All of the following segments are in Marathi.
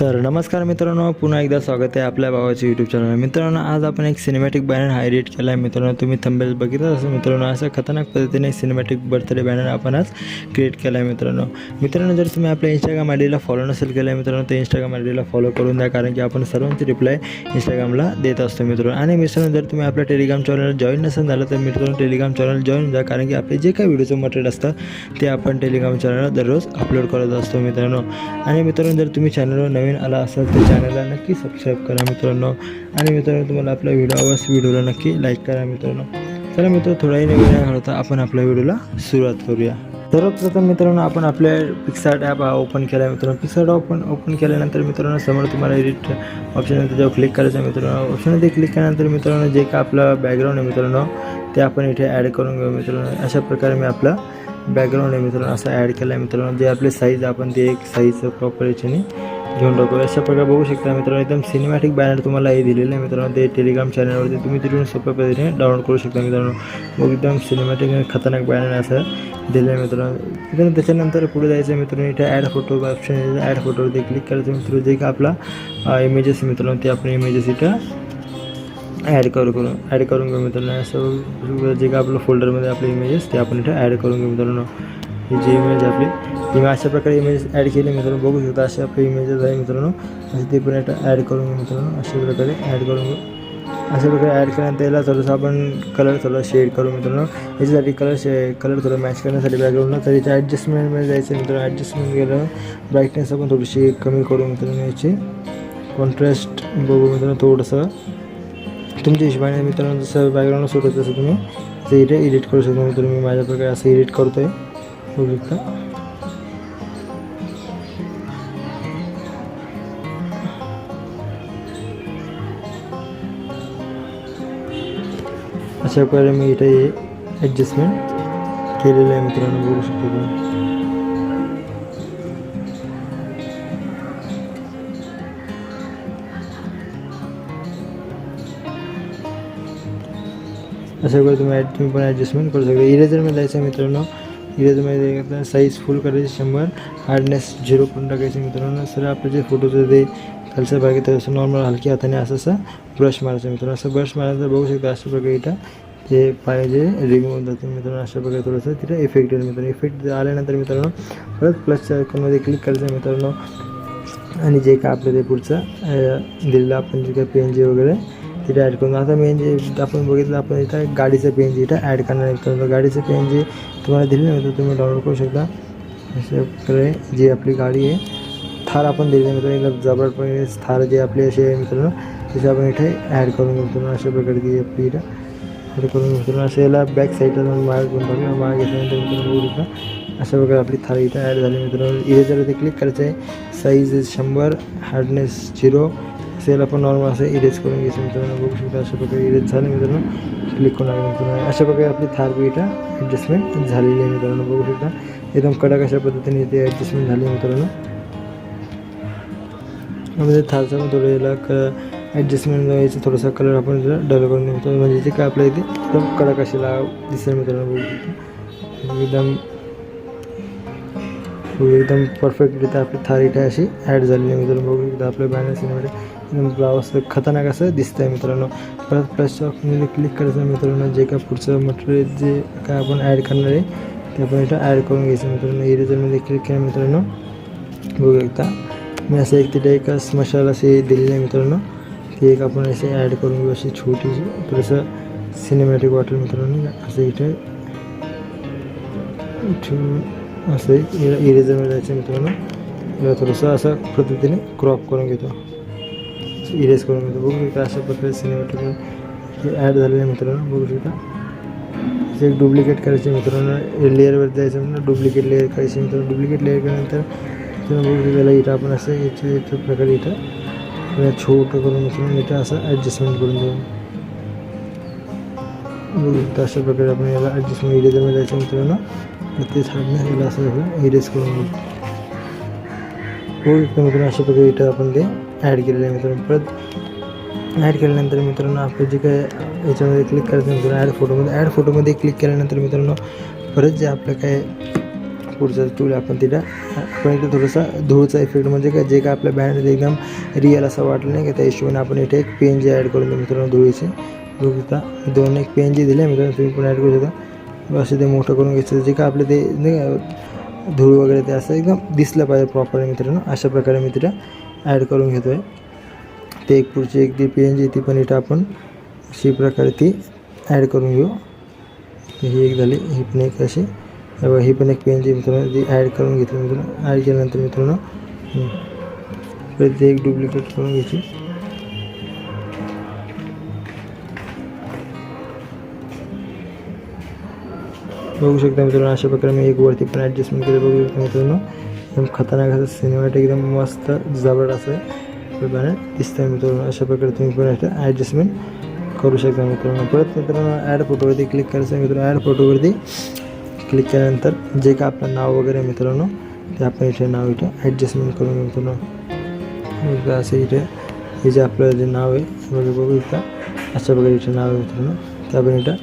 तर नमस्कार मित्रांनो पुन्हा एकदा स्वागत आहे आपल्या भावाच्या यूट्यूब चॅनल मित्रांनो आज आपण एक सिनेमॅटिक बॅनर हा केला आहे मित्रांनो तुम्ही थंबेल बघितलं असं मित्रांनो अशा खतरनाक पद्धतीने सिनेमॅटिक बर्थडे बॅनर आपण आज क्रिएट केला आहे मित्रांनो. मित्रांनो जर तुम्ही आपल्या इंस्टाग्राम आय डीला फॉलो नसेल केलं आहे मित्रांनो तर इंस्टाग्राम आय डीला फॉलो करून द्या. कारण की आपण सर्वांची रिप्लाय इंस्टाग्रामला देत असतो मित्रांनो. आणि मित्रांनो जर तुम्ही आपल्या टेलिग्राम चॅनल जॉईन नसेल झालं तर मित्रांनो टेलिग्राम चॅनल जॉईन द्या. कारण की आपले जे काही व्हिडिओचं मटेरियल असतं ते आपण टेलिग्राम चॅनलला दररोज अपलोड करत असतो मित्रांनो. आणि मित्रांनो जर तुम्ही चॅनलवर नवीन आला असाल तर चॅनलला नक्की सबस्क्राईब करा मित्रांनो. आणि मित्रांनो तुम्हाला आपला व्हिडिओ आवडल्यास व्हिडिओला नक्की लाईक करा मित्रांनो. चला मित्र थोडाही नवीन नाही आपण आपल्या व्हिडिओला सुरुवात करूया. सर्वप्रथम मित्रांनो आपण आपल्या पिक्सार्ट ॲप हा ओपन केला आहे मित्रांनो. पिक्सार्ट ओपन ओपन केल्यानंतर मित्रांनो समोर तुम्हाला एडिट ऑप्शन आहे त्याच्यावर क्लिक करायचं मित्रांनो. ऑप्शनमध्ये क्लिक केल्यानंतर मित्रांनो जे का आपलं बॅकग्राऊंड आहे मित्रांनो ते आपण इथे ॲड करून घेऊ मित्रांनो. अशा प्रकारे मी आपला बॅकग्राऊंड आहे मित्रांनो असं ॲड केलं आहे मित्रांनो. जे आपले साईज आपण ते एक साईज प्रॉपर याच्याने घेऊन टाकू. अशा प्रकारे बघू शकता मित्रांनो एकदम सिनेमॅटिक बॅनर तुम्हाला हे दिलेलं आहे मित्रांनो. ते टेलिग्राम चॅनलवरती तुम्ही तिथून सोप्या पद्धतीने डाउनलोड करू शकता मित्रांनो. मग एकदम सिनेमॅटिक आणि खतरनाक बॅनर असं दिलं आहे मित्रांनो. मित्रांनो त्याच्यानंतर पुढे जायचं मित्रांनो इथे ॲड फोटो ऑप्शन ॲड फोटोवरती क्लिक करायचं मित्र जे का आपला इमेजेस मित्रांनो ते आपण इमेजेस इथं ॲड करू करून ॲड करून घेऊ मित्रांनो. असं जे का आपलं फोल्डरमध्ये आपले इमेजेस ते आपण इथे ॲड करून घेऊ मित्रांनो. ही जी इमेज आपली ती मी अशा प्रकारे इमेज ॲड केली मित्रांनो बघू शकता अशा आपले इमेजेस आहे मित्रांनो. असे ते पण ॲड करून मित्रांनो अशा प्रकारे ॲड करून अशा प्रकारे ॲड केल्यानंतर याला थोडंसं आपण कलर थोडं शेड करू मित्रांनो. याच्यासाठी कलर शे कलर थोडं मॅच करण्यासाठी बॅकग्राऊंडला तर याच्या ॲडजस्टमेंटमध्ये जायचं मित्रांनो. ॲडजस्टमेंट गेलं ब्राईटनेस आपण थोडीशी कमी करू मित्रांनो याची. कॉन्ट्रास्ट बघू मित्रांनो थोडंसं. तुमच्या हिशोबाने मित्रांनो जसं बॅकग्राऊंड सुरू होतं तसं तुम्ही ते इथे एडिट करू शकता मित्रांनो. मी माझ्या प्रकारे असं एडिट करतो आहे बघू शकता. अशा प्रकारे मी इथे ॲडजस्टमेंट केलेलं आहे मित्रांनो बघू शकतो तुम्ही. अशा प्रकारे तुम्ही ॲड तुम्ही पण ॲडजस्टमेंट करू शकता. इरेजरमध्ये जायचं आहे मित्रांनो. इरेजरमध्ये साईज फुल करायची शंभर. हार्डनेस झिरो करून टाकायचं मित्रांनो. सर आपले जे फोटोचं ते खालच्या भागी तर असं नॉर्मल हलकी हाताने असं असं ब्रश मारायचं मित्रांनो. असं ब्रश मारायचं बघू शकता अशा प्रकारे इथं ते पाहिजे रिमूव्ह होऊन जाते मित्रांनो. अशा प्रकारे थोडंसं तिथे इफेक्ट येईल मित्रांनो. इफेक्ट आल्यानंतर मित्रांनो परत प्लसच्या आयकॉनमध्ये क्लिक करायचं मित्रांनो. आणि जे काय आपलं ते पुढचं दिलेलं आपण जे काही पेन जे वगैरे तिथे ॲड करून. आता मेन जे आपण बघितलं आपण इथं गाडीचं पेन जे इथं ॲड करणार मित्रांनो. गाडीचं पेन जे तुम्हाला दिलेलं होतं तुम्ही डाउनलोड करू शकता. अशा प्रकारे जी आपली गाडी आहे थार आपण दिलेली मित्रांनो. एकदम जबरपणे थार जे आपली असे आहे मित्रांनो तिथे आपण इथे ॲड करून घेऊ मित्रांनो अशा प्रकारची आपली इथं ॲड करून घेतो मित्रांनो. असं याला बॅक साईडला जाऊन माग करून टाकूया माग घेतल्यानंतर मित्रांनो बघू शकता अशा प्रकारे आपली थार इथं ॲड झाली मित्रांनो. ते क्लिक करायचं आहे. साईज शंभर हार्डनेस झिरो असेल आपण नॉर्मल असं इरेज करून घ्यायचं मित्रांनो. बघू शकता अशा प्रकारे इरेज झालं मित्रांनो. क्लिक करून आले मित्रांनो. अशा प्रकारे आपली थार बी इथं ॲडजस्टमेंट झालेली आहे मित्रांनो. बघू शकता. एकदम कडक अशा पद्धतीने इथे ॲडजस्टमेंट झाली मित्रांनो. म्हणजे थारचं पण थोडं याला क ॲडजस्टमेंट यायचं थोडासा कलर आपण डल करून देतो म्हणजे जे काय आपल्या इथे एकदम कडक असेला दिसेल मित्रांनो बघू एकदम एकदम परफेक्टरित्या आपली थार इथे अशी ॲड झालेली आहे मित्रांनो बघू एकदा आपल्या बॅनर सिनेमध्ये एकदम ब्लाऊज असं खतरनाक असं दिसतं आहे मित्रांनो परत प्लसच्या ऑप्शनमध्ये क्लिक करायचं मित्रांनो जे काय पुढचं मटेरियल जे काय आपण ॲड करणार आहे ते आपण इथं ॲड करून घ्यायचं मित्रांनो इरेजरमध्ये क्लिक केलं मित्रांनो बघू एकदा मी असं एक तिथे एक स्मशाल असे दिलेलं आहे मित्रांनो. ती एक आपण असे ॲड करून घेऊ अशी छोटीशी. थोडंसं सिनेमॅटिक वाटेल मित्रांनो. असं इथे ठेवून असं इरेजर जायचं मित्रांनो. याला थोडंसं असं पद्धतीने क्रॉप करून घेतो. इरेज करून घेतो. बघू शकता अशा प्रकारे सिनेमॅटिक हे ॲड झालेलं आहे मित्रांनो. बघू शकता. एक डुप्लिकेट करायचे मित्रांनो. लेअरवर जायचं म्हणून डुप्लिकेट लेअर करायचे मित्रांनो. डुप्लिकेट लेअर केल्यानंतर मित्रांनो बघू शकता त्याला इथं आपण असं याच्या याच्या प्रकारे इथं त्याला छोटं करून मित्रांनो इथं असं ॲडजस्टमेंट करून देऊ बघू शकता अशा प्रकारे आपण याला ॲडजस्टमेंट इरेजरमध्ये जायचं मित्रांनो तर ते झाडणं याला असं आपण इरेज करून घेऊ बघू शकता मित्रांनो अशा प्रकारे इथं आपण ते ॲड केलेलं आहे मित्रांनो परत ॲड केल्यानंतर मित्रांनो आपलं जे काय याच्यामध्ये क्लिक करायचं मित्रांनो ॲड फोटोमध्ये ॲड फोटोमध्ये क्लिक केल्यानंतर मित्रांनो परत जे आपलं काय पुढचा टूल आपण तिला आपण इथे थोडासा धूळचा इफेक्ट म्हणजे काय जे काय आपल्या बॅनर एकदम रिअल असं वाटलं नाही का त्या हिशोबाने आपण इथे एक पेन एन जी ॲड करून देऊ मित्रांनो धुळीचे. बघू दोन एक पेन एन जी दिले मित्रांनो तुम्ही पण ॲड करू शकता. असं ते मोठं करून घ्यायचं जे काय आपलं ते नाही धूळ वगैरे ते असं एकदम दिसलं पाहिजे प्रॉपर मित्रांनो. अशा प्रकारे मी तिला ॲड करून घेतो आहे ते एक पुढची एक ती पेन एन जी ती पण इथं आपण अशी प्रकारे ती ॲड करून घेऊ. ही एक झाली ही पण एक अशी हे बघा, ही पण एक पेन एन जी मित्रांनो ती ॲड करून घेतली मित्रांनो ॲड केल्यानंतर मित्रांनो परत एक डुप्लिकेट करून घ्यायची बघू शकता मित्रांनो अशा प्रकारे मी एक वरती पण ॲडजस्टमेंट केलं. बघू शकता मित्रांनो एकदम खतरनाक असं सिनेमॅटिक एकदम मस्त जबड असं बॅनर दिसतंय मित्रांनो. अशा प्रकारे तुम्ही पण ॲडजस्टमेंट करू शकता मित्रांनो. परत मित्रांनो ॲड फोटोवरती क्लिक करायचं मित्रांनो. ॲड फोटोवरती क्लिक केल्यानंतर जे काय आपलं नाव वगैरे मित्रांनो ते आपण इथे नाव इथे ॲडजस्टमेंट करून मित्रांनो. असे असं इथे हे जे आपलं जे नाव आहे बघा बघू इथं अशा प्रकारे इथे नाव आहे मित्रांनो. ते आपण इथं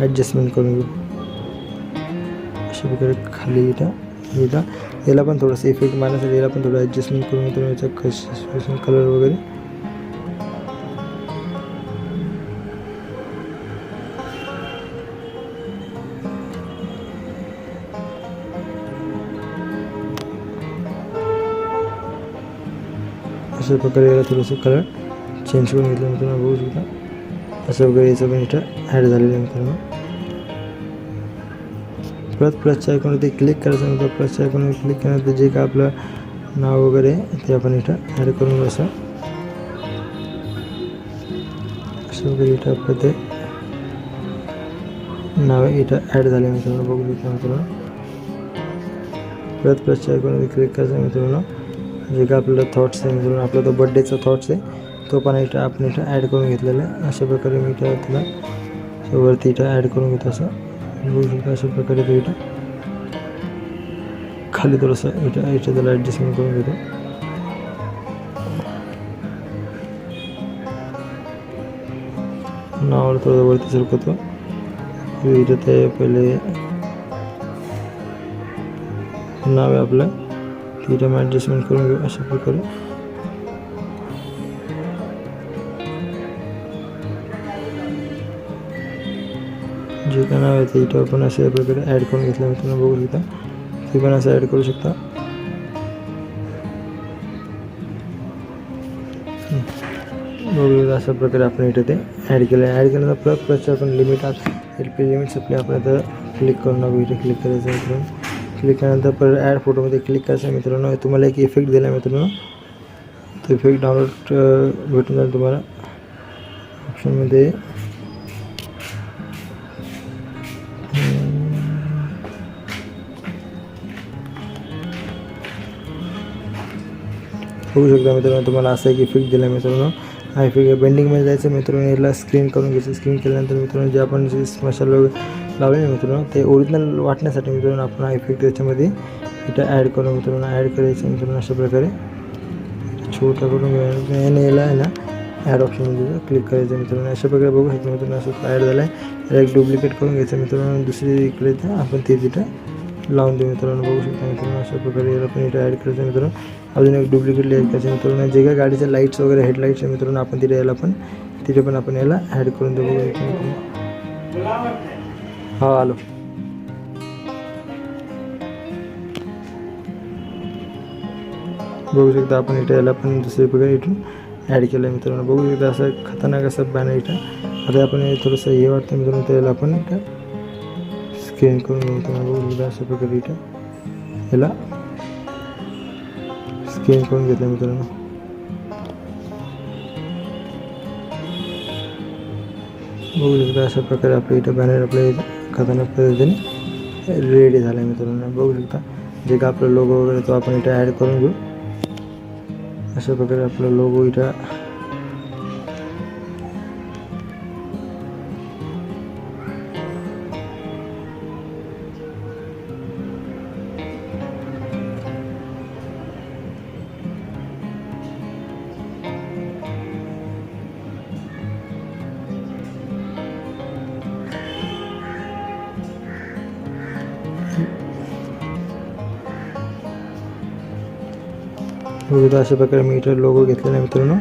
ॲडजस्टमेंट करून घेऊ. अशा प्रकारे खाली इथं इथं. याला पण थोडंसं इफेक्ट मारण्यासाठी याला पण थोडं ॲडजस्टमेंट करून मित्रांनो याचा कश कलर वगैरे. अशा प्रकारे याला थोडंसं कलर चेंज करून घेतलं मित्रांनो बघू शकता. अशा प्रकारे याचं पण इथं ॲड झालेलं आहे मित्रांनो. परत प्लसच्या आयकॉनवरती क्लिक करायचं नंतर प्लसच्या आयकॉनवर क्लिक केल्यानंतर जे काय आपलं नाव वगैरे आहे ते आपण इथं ॲड करून घेऊ असं वगैरे इथं आपलं ते नाव इथं ॲड झाले मित्रांनो बघू शकता मित्रांनो परत प्लसच्या आयकॉनवरती क्लिक करायचं मित्रांनो. जे काय आपल्याला थॉट्स आहे म्हणून आपला तो बड्डेचा थॉट्स आहे तो पण इथं आपण इथं ॲड करून घेतलेला आहे. अशा प्रकारे मी इथं त्याला वरती इथं ॲड करून घेतो असं. बघू शकता अशा प्रकारे तो इथं खाली थोडंसं इथं इथं त्याला ॲडजस्टमेंट करून घेतो. नावाला थोडं वरती सरकवतो. इथं ते पहिले नाव आहे आपलं. तिथं मग ॲडजस्टमेंट करून घेऊ अशा प्रकारे. जे काय नाव आहे ते इथं आपण अशा प्रकारे ॲड करून घेतलं मित्रांनो बघू शकता. ते पण असं ॲड करू शकता. बघू शकता अशा प्रकारे आपण इथं ते ॲड केलं आहे ॲड केल्यानंतर प्लस प्लसचे आपण लिमिट एल पी लिमिट्स आपले आपण आता क्लिक करून बघू इथे क्लिक करायचं आहे मित्रांनो. क्लिक केल्यानंतर परत ॲड फोटोमध्ये क्लिक करायचं आहे मित्रांनो. तुम्हाला एक इफेक्ट दिला आहे मित्रांनो. तो इफेक्ट डाउनलोड भेटून जाईल तुम्हाला ऑप्शनमध्ये बघू शकता मित्रांनो. तुम्हाला असा एक इफेक्ट दिला मित्रांनो. हा इफेक्ट बेंडिंगमध्ये जायचं मित्रांनो. याला स्क्रीन करून घ्यायचं. स्क्रीन केल्यानंतर मित्रांनो जे आपण जे वगैरे लावले मित्रांनो. ते ओरिजिनल वाटण्यासाठी मित्रांनो आपण हा इफेक्ट त्याच्यामध्ये इथं ॲड करू मित्रांनो. ॲड करायचं मित्रांनो अशा प्रकारे. छोटा करून घ्यायला याने याला आहे ना? ॲड ऑप्शनमध्ये क्लिक करायचं मित्रांनो. अशा प्रकारे बघू शकतो मित्रांनो असं ॲड झालं आहे त्याला एक डुप्लिकेट करून घ्यायचं मित्रांनो. दुसरी इकडे इथं आपण ते तिथं लावून देऊ मित्रांनो. बघू शकता मित्रांनो अशा प्रकारे याला पण इथं ॲड करायचं मित्रांनो. अजून एक डुप्लिकेट ॲड करायचं मित्रांनो. जे काय गाडीच्या लाईट्स वगैरे हेडलाईट्स आहे मित्रांनो आपण तिथे याला पण तिथे पण आपण याला ॲड करून देऊ. बघू मित्रांनो. हा आलो. बघू शकता आपण इथं याला पण दुसरी प्रकारे इथून ॲड केलं आहे मित्रांनो. बघू शकता असं खतरनाक असं बॅनर इथं. आता आपण थोडंसं हे वाटतं मित्रांनो त्याला आपण इथं स्क्रीन करून घेऊ बघू शकता अशा प्रकारे इथं याला स्कॅन करून घेतलं मित्रांनो. हो, बघू शकता अशा प्रकारे आपल्या इथं बॅनर आपल्या खतरनाक पद्धतीने रेडी झाला आहे मित्रांनो. बघू शकता जे का आपला लोगो वगैरे तो आपण इथं ॲड करून घेऊ. अशा प्रकारे आपला लोगो इथं बघू अशा प्रकारे मी इथं लोगो घेतलेला आहे मित्रांनो.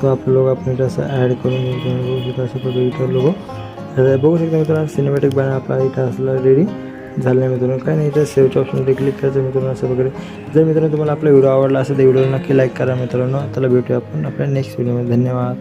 तो आप लोग आपण इथं असं ॲड करून बघू शकता अशा प्रकारे इथं लोगो बघू शकता मित्रांनो सिनेमॅटिक बॅनर आपला इथं असला रेडी झालं आहे मित्रांनो. काय नाही इथं सेवच्या ऑप्शनमध्ये क्लिक करायचं मित्रांनो असं वगैरे जर मित्रांनो तुम्हाला आपला व्हिडिओ आवडला असेल तर व्हिडिओ नक्की लाईक करा मित्रांनो. त्याला भेटूया आपण आपल्या नेक्स्ट व्हिडिओमध्ये धन्यवाद.